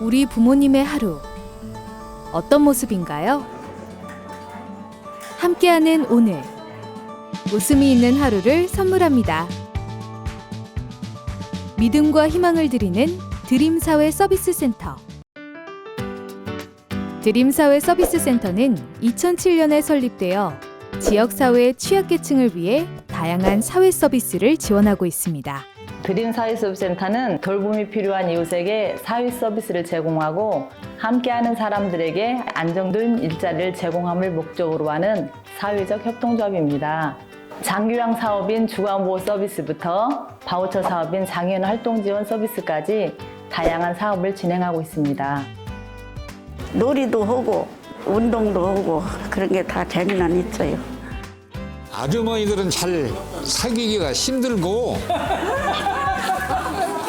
우리 부모님의 하루 어떤 모습인가요? 함께하는 오늘 웃음이 있는 하루를 선물합니다. 믿음과 희망을 드리는 드림사회 서비스 센터. 드림사회 서비스 센터는 2007년에 설립되어 지역사회 취약계층을 위해 다양한 사회 서비스를 지원하고 있습니다. 드림 사회서비스센터는 돌봄이 필요한 이웃에게 사회 서비스를 제공하고 함께하는 사람들에게 안정된 일자리를 제공함을 목적으로 하는 사회적 협동조합입니다. 장교양 사업인 주간보호 서비스부터 바우처 사업인 장애인 활동 지원 서비스까지 다양한 사업을 진행하고 있습니다. 놀이도 하고 운동도 하고 그런 게 다 재미는 있어요. 아주머니들은 잘 사귀기가 힘들고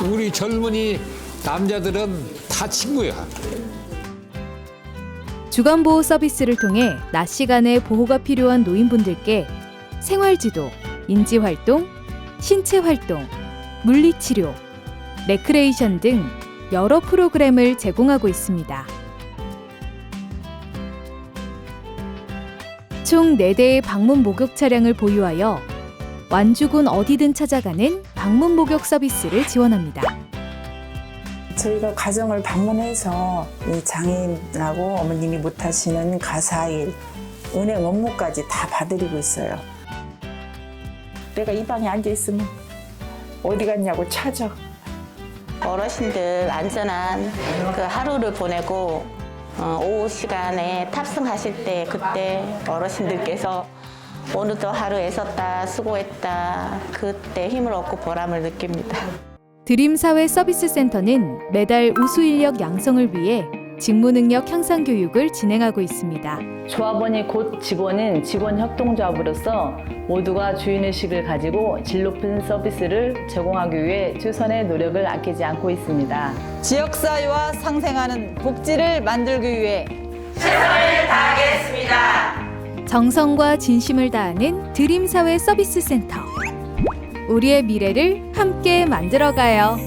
우리 젊은이 남자들은 다 친구야. 주간보호 서비스를 통해 낮 시간에 보호가 필요한 노인분들께 생활지도, 인지활동, 신체활동, 물리치료, 레크레이션 등 여러 프로그램을 제공하고 있습니다. 총 4대의 방문 목욕 차량을 보유하여 완주군 어디든 찾아가는 방문 목욕 서비스를 지원합니다. 저희가 가정을 방문해서 이 장애인하고 어머님이 못하시는 가사일, 은행 업무까지 다 봐드리고 있어요. 내가 이 방에 앉아 있으면 어디 갔냐고 찾아. 어르신들 안전한 그 하루를 보내고 어, 오후 시간에 탑승하실 때 그때 어르신들께서 오늘도 하루 애썼다 수고했다 그때 힘을 얻고 보람을 느낍니다. 드림사회 서비스 센터는 매달 우수 인력 양성을 위해 직무 능력 향상 교육을 진행하고 있습니다. 조합원이 곧 직원인 직원 협동조합으로서 모두가 주인의식을 가지고 질 높은 서비스를 제공하기 위해 최선의 노력을 아끼지 않고 있습니다. 지역사회와 상생하는 복지를 만들기 위해 정성과 진심을 다하는 드림사회 서비스 센터. 우리의 미래를 함께 만들어가요.